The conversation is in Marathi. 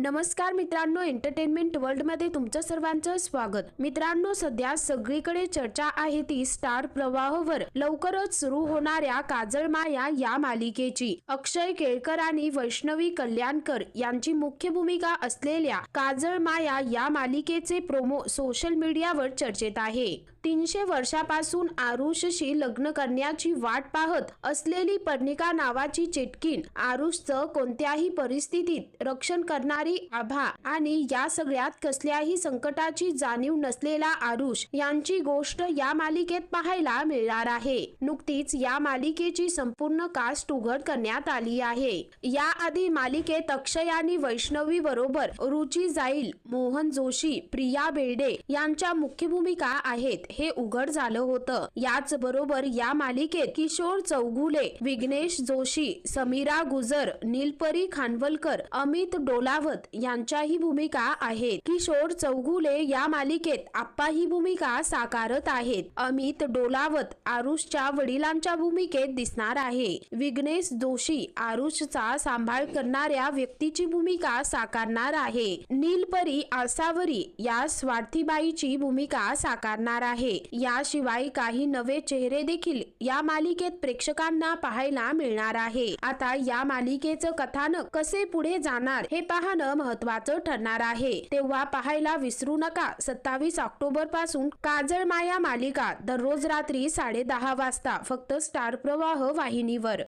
नमस्कार मित्रांनो एंटरटेनमेंट वर्ल्डमध्ये तुमचं सर्वांचं स्वागत. मित्रांनो सध्या सगळीकडे चर्चा आहे ती स्टार प्रवाहवर. लवकरच सुरू होणाऱ्या काजळ माया या मालिकेची. अक्षय केळकर आणि वैष्णवी कल्याणकर यांची मुख्य भूमिका असलेल्या काजळ माया या मालिकेचे प्रोमो सोशल मीडियावर चर्चेत आहे. तीनशे वर्षापासून आरुषशी लग्न करण्याची वाट पाहत असलेली पर्णिका नावाची चिटकीन आरुषचं कोणत्याही परिस्थितीत रक्षण करणारी आभा आणि या सगळ्यात कसल्याही संकटाची जाणीव नसलेला आरुष यांची गोष्ट या मालिकेत पाहायला मिळणार आहे. नुकतीच या मालिकेची संपूर्ण कास्ट उघड करण्यात आली आहे. याआधी मालिकेत अक्षय आणि वैष्णवी बरोबर रुची जाईल मोहन जोशी प्रिया बेर्डे यांच्या मुख्य भूमिका आहेत. हे उघड झालं होतं. याच बरोबर या मालिकेत किशोर चौगुले विघ्नेश जोशी समीरा गुजर नीलपरी खानवलकर अमित डोलावत यांच्याही भूमिका आहेत. किशोर चौगुले या मालिकेत आप्पा ही भूमिका साकारत आहेत. अमित डोलावत आरुषच्या वडिलांच्या भूमिकेत दिसणार आहे. विघ्नेश जोशी आरुषचा सांभाळ करणाऱ्या व्यक्तीची भूमिका साकारणार आहे. नीलपरी आसावरी या स्वार्थीबाईची भूमिका साकारणार आहे. याशिवाय काही नवे चेहरे देखील या मालिकेत प्रेक्षकांना पाहायला मिळणार आहे. आता या मालिकेचं कथानक कसे पुढे जाणार हे पाहणं महत्वाचं ठरणार आहे. तेव्हा पाहायला विसरू नका. सत्तावीस ऑक्टोबरपासून काजळ माया मालिका दररोज रात्री साडे दहा वाजता फक्त स्टार प्रवाह वाहिनीवर.